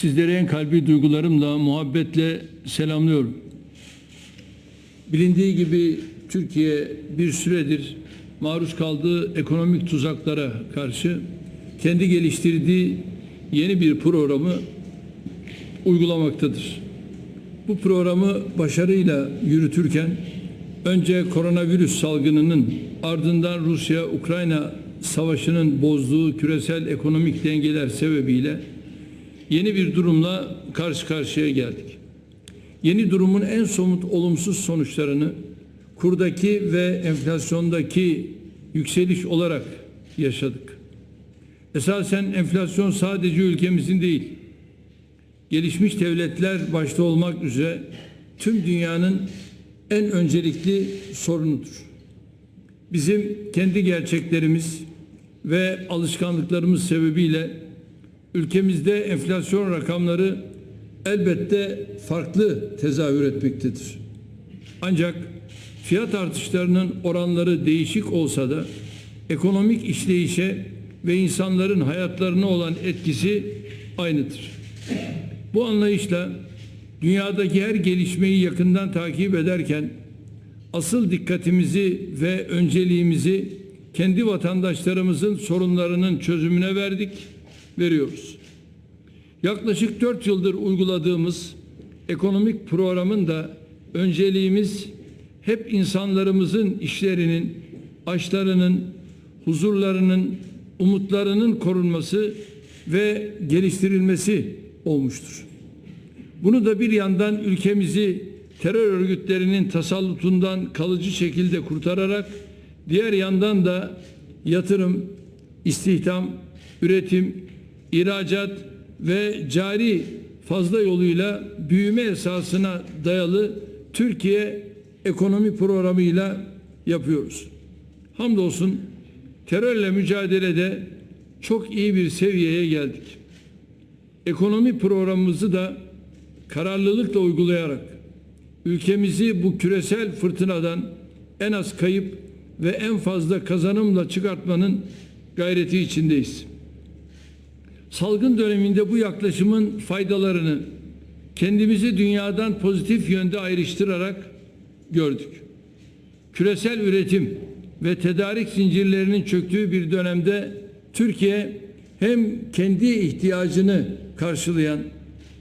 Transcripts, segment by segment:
Sizleri en kalbi duygularımla, muhabbetle selamlıyorum. Bilindiği gibi Türkiye bir süredir maruz kaldığı ekonomik tuzaklara karşı kendi geliştirdiği yeni bir programı uygulamaktadır. Bu programı başarıyla yürütürken önce koronavirüs salgınının ardından Rusya-Ukrayna savaşının bozduğu küresel ekonomik dengeler sebebiyle yeni bir durumla karşı karşıya geldik. Yeni durumun en somut olumsuz sonuçlarını kurdaki ve enflasyondaki yükseliş olarak yaşadık. Esasen enflasyon sadece ülkemizin değil, gelişmiş devletler başta olmak üzere tüm dünyanın en öncelikli sorunudur. Bizim kendi gerçeklerimiz ve alışkanlıklarımız sebebiyle ülkemizde enflasyon rakamları elbette farklı tezahür etmektedir. Ancak fiyat artışlarının oranları değişik olsa da ekonomik işleyişe ve insanların hayatlarına olan etkisi aynıdır. Bu anlayışla dünyadaki her gelişmeyi yakından takip ederken asıl dikkatimizi ve önceliğimizi kendi vatandaşlarımızın sorunlarının çözümüne verdik, veriyoruz. Yaklaşık dört yıldır uyguladığımız ekonomik programın da önceliğimiz hep insanlarımızın işlerinin, açlarının, huzurlarının, umutlarının korunması ve geliştirilmesi olmuştur. Bunu da bir yandan ülkemizi terör örgütlerinin tasallutundan kalıcı şekilde kurtararak diğer yandan da yatırım, istihdam, üretim, ihracat ve cari fazla yoluyla büyüme esasına dayalı Türkiye ekonomi programıyla yapıyoruz. Hamdolsun terörle mücadelede çok iyi bir seviyeye geldik. Ekonomi programımızı da kararlılıkla uygulayarak ülkemizi bu küresel fırtınadan en az kayıp ve en fazla kazanımla çıkartmanın gayreti içindeyiz. Salgın döneminde bu yaklaşımın faydalarını kendimizi dünyadan pozitif yönde ayrıştırarak gördük. Küresel üretim ve tedarik zincirlerinin çöktüğü bir dönemde Türkiye hem kendi ihtiyacını karşılayan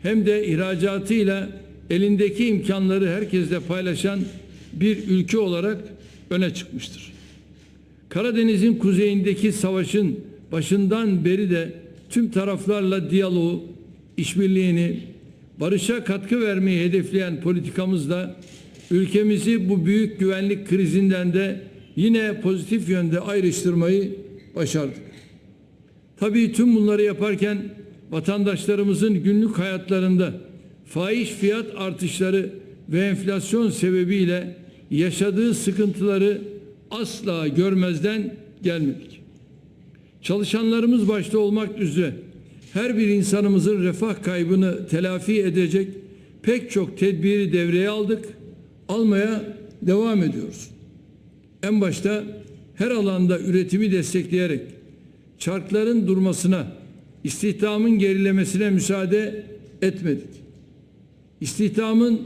hem de ihracatıyla elindeki imkanları herkesle paylaşan bir ülke olarak öne çıkmıştır. Karadeniz'in kuzeyindeki savaşın başından beri de tüm taraflarla diyaloğu, işbirliğini, barışa katkı vermeyi hedefleyen politikamızla ülkemizi bu büyük güvenlik krizinden de yine pozitif yönde ayrıştırmayı başardık. Tabii tüm bunları yaparken vatandaşlarımızın günlük hayatlarında faiz fiyat artışları ve enflasyon sebebiyle yaşadığı sıkıntıları asla görmezden gelmedik. Çalışanlarımız başta olmak üzere her bir insanımızın refah kaybını telafi edecek pek çok tedbiri devreye aldık, almaya devam ediyoruz. En başta her alanda üretimi destekleyerek çarkların durmasına, istihdamın gerilemesine müsaade etmedik. İstihdamın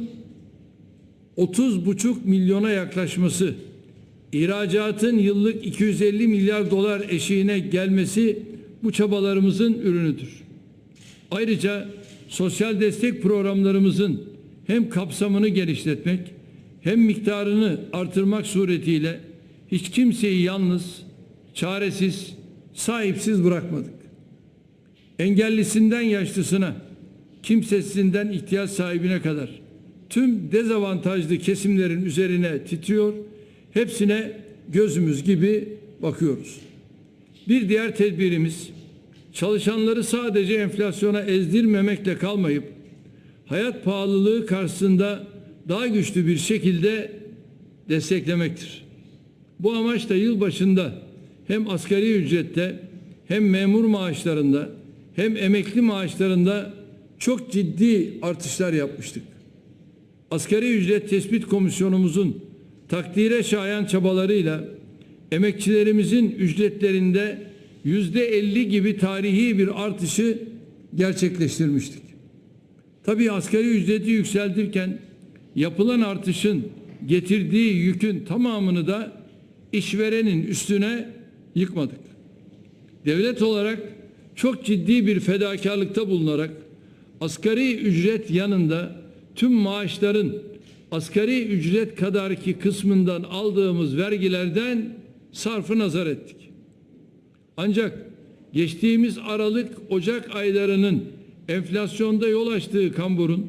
30,5 milyona yaklaşması, ihracatın yıllık 250 milyar dolar eşiğine gelmesi bu çabalarımızın ürünüdür. Ayrıca sosyal destek programlarımızın hem kapsamını genişletmek hem miktarını artırmak suretiyle hiç kimseyi yalnız, çaresiz, sahipsiz bırakmadık. Engellisinden yaşlısına, kimsesizinden ihtiyaç sahibine kadar tüm dezavantajlı kesimlerin üzerine titriyor, hepsine gözümüz gibi bakıyoruz. Bir diğer tedbirimiz çalışanları sadece enflasyona ezdirmemekle kalmayıp hayat pahalılığı karşısında daha güçlü bir şekilde desteklemektir. Bu amaçla yıl başında hem asgari ücrette hem memur maaşlarında hem emekli maaşlarında çok ciddi artışlar yapmıştık. Asgari ücret tespit komisyonumuzun takdire şayan çabalarıyla emekçilerimizin ücretlerinde yüzde elli gibi tarihi bir artışı gerçekleştirmiştik. Tabii asgari ücreti yükseltirken yapılan artışın getirdiği yükün tamamını da işverenin üstüne yıkmadık. Devlet olarak çok ciddi bir fedakarlıkta bulunarak asgari ücret yanında tüm maaşların asgari ücret kadarki kısmından aldığımız vergilerden sarfı nazar ettik. Ancak geçtiğimiz Aralık Ocak aylarının enflasyonda yol açtığı kamburun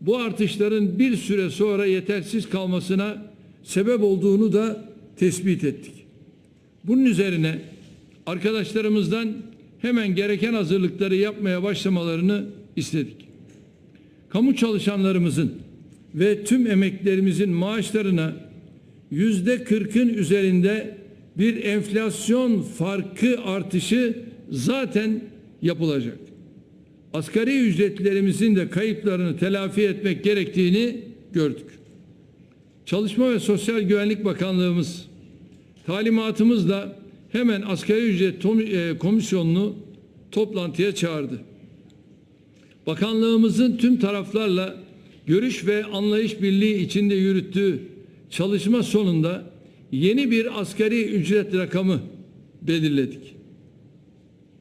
bu artışların bir süre sonra yetersiz kalmasına sebep olduğunu da tespit ettik. Bunun üzerine arkadaşlarımızdan hemen gereken hazırlıkları yapmaya başlamalarını istedik. Kamu çalışanlarımızın ve tüm emeklerimizin maaşlarına yüzde kırkın üzerinde bir enflasyon farkı artışı zaten yapılacak. Asgari ücretlerimizin de kayıplarını telafi etmek gerektiğini gördük. Çalışma ve Sosyal Güvenlik Bakanlığımız talimatımızla hemen asgari ücret e, komisyonunu toplantıya çağırdı. Bakanlığımızın tüm taraflarla görüş ve anlayış birliği içinde yürüttüğü çalışma sonunda yeni bir asgari ücret rakamı belirledik.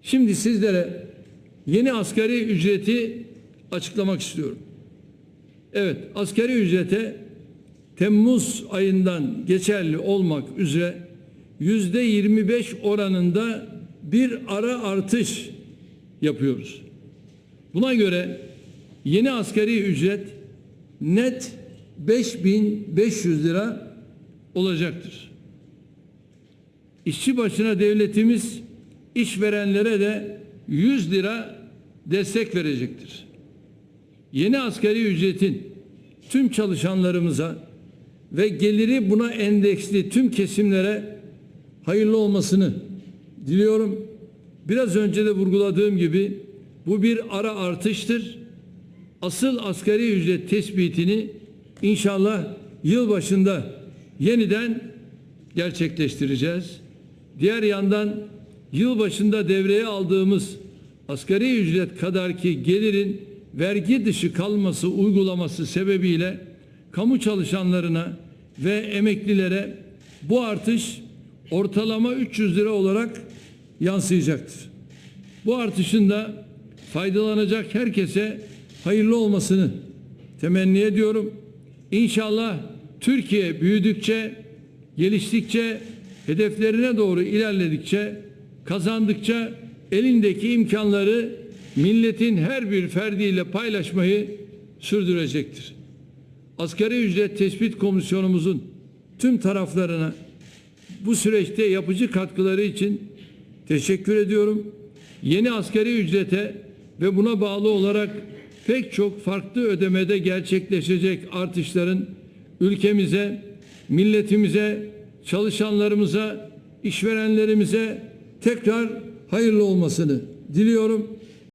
Şimdi sizlere yeni asgari ücreti açıklamak istiyorum. Evet, asgari ücrete Temmuz ayından geçerli olmak üzere yüzde 25 oranında bir ara artış yapıyoruz. Buna göre yeni asgari ücret net 5500 lira olacaktır. İşçi başına devletimiz işverenlere de 100 lira destek verecektir. Yeni asgari ücretin tüm çalışanlarımıza ve geliri buna endeksli tüm kesimlere hayırlı olmasını diliyorum. Biraz önce de vurguladığım gibi bu bir ara artıştır. Asıl asgari ücret tespitini inşallah yıl başında yeniden gerçekleştireceğiz. Diğer yandan yıl başında devreye aldığımız asgari ücret kadarki gelirin vergi dışı kalması uygulaması sebebiyle kamu çalışanlarına ve emeklilere bu artış ortalama 300 lira olarak yansıyacaktır. Bu artışın da faydalanacak herkese hayırlı olmasını temenni ediyorum. İnşallah Türkiye büyüdükçe, geliştikçe, hedeflerine doğru ilerledikçe, kazandıkça elindeki imkanları milletin her bir ferdiyle paylaşmayı sürdürecektir. Asgari ücret tespit komisyonumuzun tüm taraflarına bu süreçte yapıcı katkıları için teşekkür ediyorum. Yeni asgari ücrete ve buna bağlı olarak pek çok farklı ödemede gerçekleşecek artışların ülkemize, milletimize, çalışanlarımıza, işverenlerimize tekrar hayırlı olmasını diliyorum.